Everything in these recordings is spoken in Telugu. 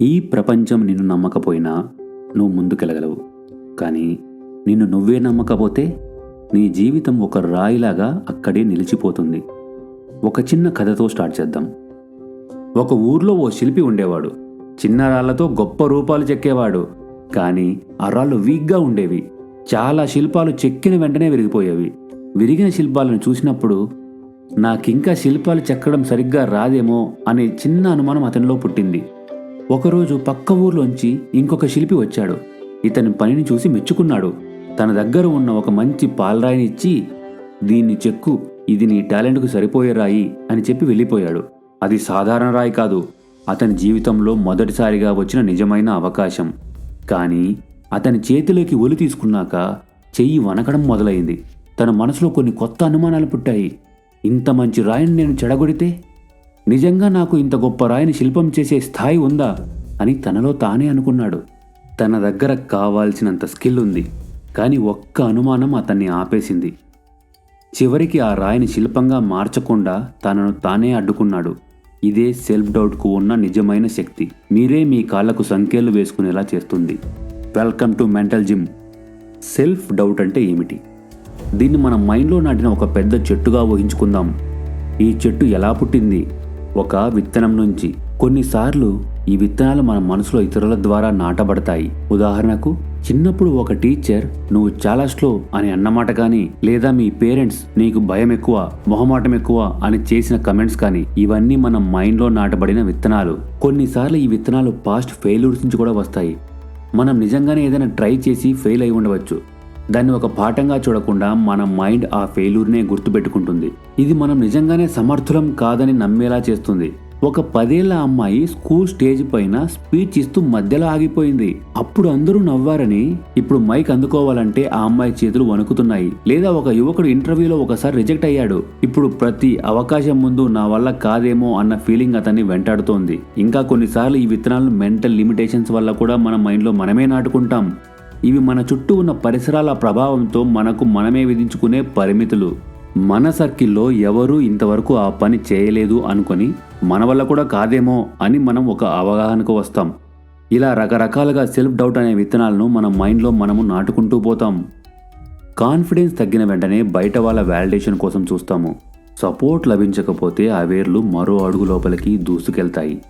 ఈ ప్రపంచం నిన్ను నమ్మకపోయినా నువ్వు ముందుకెళ్ళగలవు. కానీ నిన్ను నువ్వే నమ్మకపోతే నీ జీవితం ఒక రాయిలాగా అక్కడే నిలిచిపోతుంది. ఒక చిన్న కథతో స్టార్ట్ చేద్దాం. ఒక ఊర్లో ఓ శిల్పి ఉండేవాడు. చిన్న రాళ్ళతో గొప్ప రూపాలు చెక్కేవాడు. కానీ ఆ రాళ్ళు వీక్గా ఉండేవి. చాలా శిల్పాలు చెక్కిన వెంటనే విరిగిపోయేవి. విరిగిన శిల్పాలను చూసినప్పుడు నాకింకా శిల్పాలు చెక్కడం సరిగ్గా రాదేమో అనే చిన్న అనుమానం అతనిలో పుట్టింది. ఒకరోజు పక్క ఊర్లోంచి ఇంకొక శిల్పి వచ్చాడు. ఇతని పనిని చూసి మెచ్చుకున్నాడు. తన దగ్గర ఉన్న ఒక మంచి పాలరాయిని ఇచ్చి దీన్ని చెక్కు. ఇది నీ టాలెంట్కు సరిపోయే రాయి అని చెప్పి వెళ్ళిపోయాడు. అది సాధారణ రాయి కాదు. అతని జీవితంలో మొదటిసారిగా వచ్చిన నిజమైన అవకాశం. కానీ అతని చేతిలోకి ఒలి తీసుకున్నాక చెయ్యి వనకడం మొదలైంది. తన మనసులో కొన్ని కొత్త అనుమానాలు పుట్టాయి. ఇంత మంచి రాయిని నేను చెడగొడితే నిజంగా నాకు ఇంత గొప్ప రాయిని శిల్పం చేసే స్థాయి ఉందా అని తనలో తానే అనుకున్నాడు. తన దగ్గర కావాల్సినంత స్కిల్ ఉంది కానీ ఒక్క అనుమానం అతన్ని ఆపేసింది. చివరికి ఆ రాయిని శిల్పంగా మార్చకుండా తనను తానే అడ్డుకున్నాడు. ఇదే సెల్ఫ్ డౌట్కు ఉన్న నిజమైన శక్తి. మీరే మీ కాళ్ళకు సంఖ్యలు వేసుకునేలా చేస్తుంది. Welcome to mental gym. Self doubt అంటే ఏమిటి? దీన్ని మన మైండ్లో నాటిన ఒక పెద్ద చెట్టుగా ఊహించుకుందాం. ఈ చెట్టు ఎలా పుట్టింది? ఒక విత్తనం నుంచి కొన్నిసార్లు ఈ విత్తనాలు మన మనసులో ఇతరుల ద్వారా నాటబడతాయి. ఉదాహరణకు చిన్నప్పుడు ఒక టీచర్ నువ్వు చాలా స్లో అని అన్నమాట కానీ లేదా మీ పేరెంట్స్ నీకు భయం ఎక్కువ మొహమాటం ఎక్కువ అని చేసిన కమెంట్స్ కానీ ఇవన్నీ మన మైండ్లో నాటబడిన విత్తనాలు. కొన్నిసార్లు ఈ విత్తనాలు పాస్ట్ ఫెయిల్యూర్స్ నుంచి కూడా వస్తాయి. మనం నిజంగానే ఏదైనా ట్రై చేసి ఫెయిల్ అయి ఉండవచ్చు. దాన్ని ఒక పాఠంగా చూడకుండా మన మైండ్ ఆ ఫెయిల్యూర్నే గుర్తుపెట్టుకుంటుంది. ఇది మనం నిజంగానే సమర్థులం కాదని నమ్మేలా చేస్తుంది. ఒక పదేళ్ళ అమ్మాయి స్కూల్ స్టేజ్ పైన స్పీచ్ ఇస్తూ మధ్యలో ఆగిపోయింది. అప్పుడు అందరూ నవ్వారని ఇప్పుడు మైక్ అందుకోవాలంటే ఆ అమ్మాయి చేతులు వణుకుతున్నాయి. లేదా ఒక యువకుడు ఇంటర్వ్యూలో ఒకసారి రిజెక్ట్ అయ్యాడు. ఇప్పుడు ప్రతి అవకాశం ముందు నా వల్ల కాదేమో అన్న ఫీలింగ్ అతన్ని వెంటాడుతోంది. ఇంకా కొన్నిసార్లు ఈ విత్తనాలు మెంటల్ లిమిటేషన్స్ వల్ల కూడా మన మైండ్లో మనమే నాటుకుంటాం. ఇవి మన చుట్టూ ఉన్న పరిసరాల ప్రభావంతో మనకు మనమే విధించుకునే పరిమితులు. మన సర్కిల్లో ఎవరూ ఇంతవరకు ఆ పని చేయలేదు అనుకొని మన వల్ల కూడా కాదేమో అని మనం ఒక అవగాహనకు వస్తాం. ఇలా రకరకాలుగా సెల్ఫ్ డౌట్ అనే విత్తనాలను మన మైండ్లో మనము నాటుకుంటూ పోతాం. కాన్ఫిడెన్స్ తగ్గిన వెంటనే బయట వాళ్ళ వ్యాలిడేషన్ కోసం చూస్తాము. సపోర్ట్ లభించకపోతే ఆ వేర్లు మరో అడుగు లోపలికి దూసుకెళ్తాయి.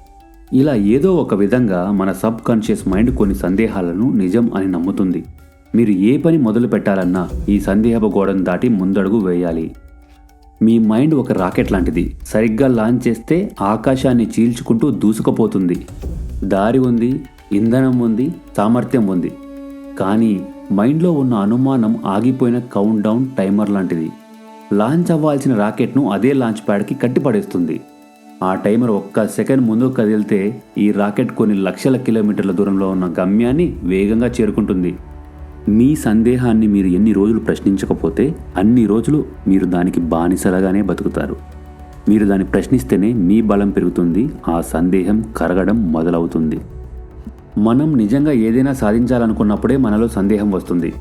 ఇలా ఏదో ఒక విధంగా మన సబ్ కాన్షియస్ మైండ్ కొన్ని సందేహాలను నిజం అని నమ్ముతుంది. మీరు ఏ పని మొదలు పెట్టాలన్నా ఈ సందేహపు గోడను దాటి ముందడుగు వేయాలి. మీ మైండ్ ఒక రాకెట్ లాంటిది. సరిగ్గా లాంచ్ చేస్తే ఆకాశాన్ని చీల్చుకుంటూ దూసుకుపోతుంది. దారి ఉంది ఇంధనం ఉంది సామర్థ్యం ఉంది. కానీ మైండ్లో ఉన్న అనుమానం ఆగిపోయిన కౌంట్ డౌన్ టైమర్ లాంటిది. లాంచ్ అవ్వాల్సిన రాకెట్ను అదే లాంచ్ ప్యాడ్కి కట్టిపడేస్తుంది. ఆ టైమర్ ఒక్క సెకండ్ ముందుకు కదిలితే ఈ రాకెట్ కొన్ని లక్షల కిలోమీటర్ల దూరంలో ఉన్న గమ్యాన్ని వేగంగా చేరుకుంటుంది. మీ సందేహాన్ని మీరు ఎన్ని రోజులు ప్రశ్నించకపోతే అన్ని రోజులు మీరు దానికి బానిసలుగానే బతుకుతారు. మీరు దాన్ని ప్రశ్నిస్తేనే మీ బలం పెరుగుతుంది ఆ సందేహం కరగడం మొదలవుతుంది. మనం నిజంగా ఏదైనా సాధించాలనుకున్నప్పుడే మనలో సందేహం వస్తుంది.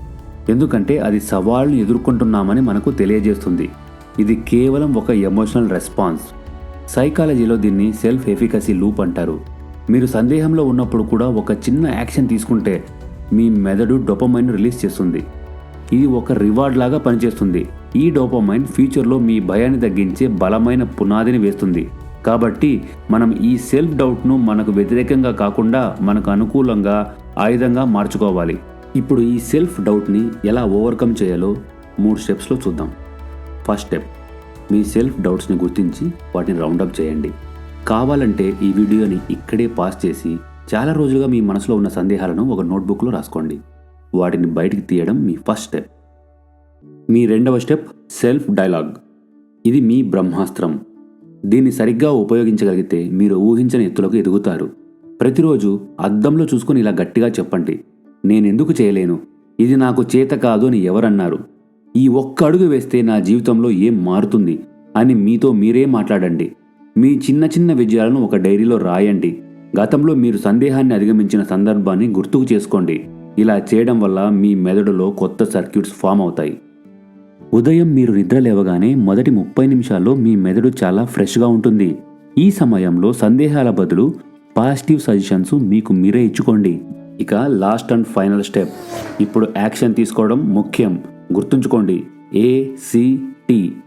ఎందుకంటే అది సవాళ్ళను ఎదుర్కొంటున్నామని మనకు తెలియజేస్తుంది. ఇది కేవలం ఒక ఎమోషనల్ రెస్పాన్స్. సైకాలజీలో దీన్ని సెల్ఫ్ ఎఫికసీ లూప్ అంటారు. మీరు సందేహంలో ఉన్నప్పుడు కూడా ఒక చిన్న యాక్షన్ తీసుకుంటే మీ మెదడు డొపమైన్ రిలీజ్ చేస్తుంది. ఇది ఒక రివార్డ్ లాగా పనిచేస్తుంది. ఈ డోపమైన్ ఫ్యూచర్లో మీ భయాన్ని తగ్గించే బలమైన పునాదిని వేస్తుంది. కాబట్టి మనం ఈ సెల్ఫ్ డౌట్ను మనకు వ్యతిరేకంగా కాకుండా మనకు అనుకూలంగా ఆయుధంగా మార్చుకోవాలి. ఇప్పుడు ఈ సెల్ఫ్ డౌట్ని ఎలా ఓవర్కమ్ చేయాలో మూడు స్టెప్స్లో చూద్దాం. First step. మీ సెల్ఫ్ డౌట్స్ని గుర్తించి వాటిని రౌండప్ చేయండి. కావాలంటే ఈ వీడియోని ఇక్కడే పాస్ చేసి చాలా రోజులుగా మీ మనసులో ఉన్న సందేహాలను ఒక నోట్బుక్లో రాసుకోండి. వాటిని బయటికి తీయడం మీ ఫస్ట్ స్టెప్. మీ రెండవ స్టెప్ సెల్ఫ్ డైలాగ్. ఇది మీ బ్రహ్మాస్త్రం. దీన్ని సరిగ్గా ఉపయోగించగలిగితే మీరు ఊహించని ఎత్తులకు ఎదుగుతారు. ప్రతిరోజు అద్దంలో చూసుకొని ఇలా గట్టిగా చెప్పండి. నేనెందుకు చేయలేను? ఇది నాకు చేత కాదు అని ఎవరన్నారు? ఈ ఒక్క అడుగు వేస్తే నా జీవితంలో ఏం మారుతుంది అని మీతో మీరే మాట్లాడండి. మీ చిన్న చిన్న విజయాలను ఒక డైరీలో రాయండి. గతంలో మీరు సందేహాన్ని అధిగమించిన సందర్భాన్ని గుర్తుకు చేసుకోండి. ఇలా చేయడం వల్ల మీ మెదడులో కొత్త సర్క్యూట్స్ ఫామ్ అవుతాయి. ఉదయం మీరు నిద్ర లేవగానే మొదటి ముప్పై నిమిషాల్లో మీ మెదడు చాలా ఫ్రెష్గా ఉంటుంది. ఈ సమయంలో సందేహాల బదులు పాజిటివ్ సజెషన్స్ మీకు మీరే ఇచ్చుకోండి. ఇక లాస్ట్ అండ్ ఫైనల్ స్టెప్. ఇప్పుడు యాక్షన్ తీసుకోవడం ముఖ్యం. గుర్తుంచుకోండి. ACT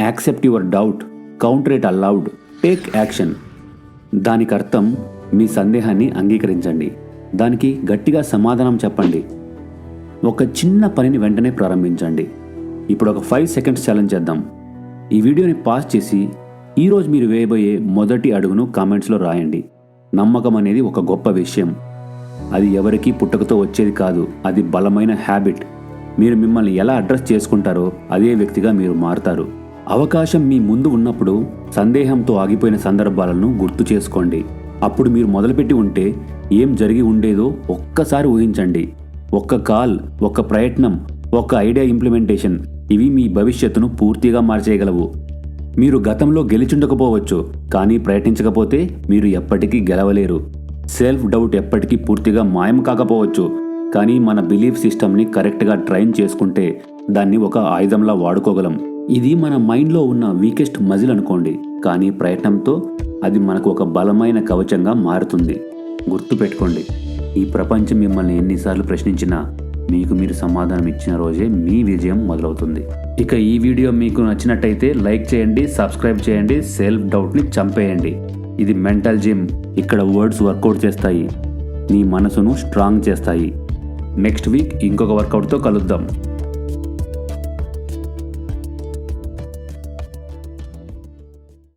accept your doubt counter it aloud take action దానికి అర్థం మీ సందేహాన్ని అంగీకరించండి. దానికి గట్టిగా సమాధానం చెప్పండి. ఒక చిన్న పనిని వెంటనే ప్రారంభించండి. ఇప్పుడు ఒక ఫైవ్ సెకండ్స్ ఛాలెంజ్ చేద్దాం. ఈ వీడియోని పాస్ చేసి ఈరోజు మీరు వేయబోయే మొదటి అడుగును కామెంట్స్లో రాయండి. నమ్మకం అనేది ఒక గొప్ప విషయం. అది ఎవరికీ పుట్టకతో వచ్చేది కాదు. అది బలమైన హ్యాబిట్ మీరు మిమ్మల్ని ఎలా అడ్రస్ చేసుకుంటారో అదే వ్యక్తిగా మీరు మారుతారు. అవకాశం మీ ముందు ఉన్నప్పుడు సందేహంతో ఆగిపోయిన సందర్భాలను గుర్తు చేసుకోండి. అప్పుడు మీరు మొదలుపెట్టి ఉంటే ఏం జరిగి ఉండేదో ఒక్కసారి ఊహించండి. ఒక్క కాల్ ఒక్క ప్రయత్నం ఒక్క ఐడియా ఇంప్లిమెంటేషన్ ఇవి మీ భవిష్యత్తును పూర్తిగా మార్చేయగలవు. మీరు గతంలో గెలిచుండకపోవచ్చు కానీ ప్రయత్నించకపోతే మీరు ఎప్పటికీ గెలవలేరు. సెల్ఫ్ డౌట్ ఎప్పటికీ పూర్తిగా మాయం కాకపోవచ్చు. కానీ మన బిలీఫ్ సిస్టమ్ని కరెక్ట్గా ట్రైన్ చేసుకుంటే దాన్ని ఒక ఆయుధంలా వాడుకోగలం. ఇది మన మైండ్లో ఉన్న వీకెస్ట్ మజిల్ అనుకోండి. కానీ ప్రయత్నంతో అది మనకు ఒక బలమైన కవచంగా మారుతుంది. గుర్తుపెట్టుకోండి ఈ ప్రపంచం మిమ్మల్ని ఎన్నిసార్లు ప్రశ్నించినా మీకు మీరు సమాధానం ఇచ్చిన రోజే మీ విజయం మొదలవుతుంది. ఇక ఈ వీడియో మీకు నచ్చినట్టయితే లైక్ చేయండి సబ్స్క్రైబ్ చేయండి సెల్ఫ్ డౌట్ని చంపేయండి. ఇది మెంటల్ జిమ్. ఇక్కడ వర్డ్స్ వర్కౌట్ చేస్తాయి. నీ మనసును స్ట్రాంగ్ చేస్తాయి. నెక్స్ట్ వీక్ ఇంకొక వర్కౌట్తో కలుద్దాం.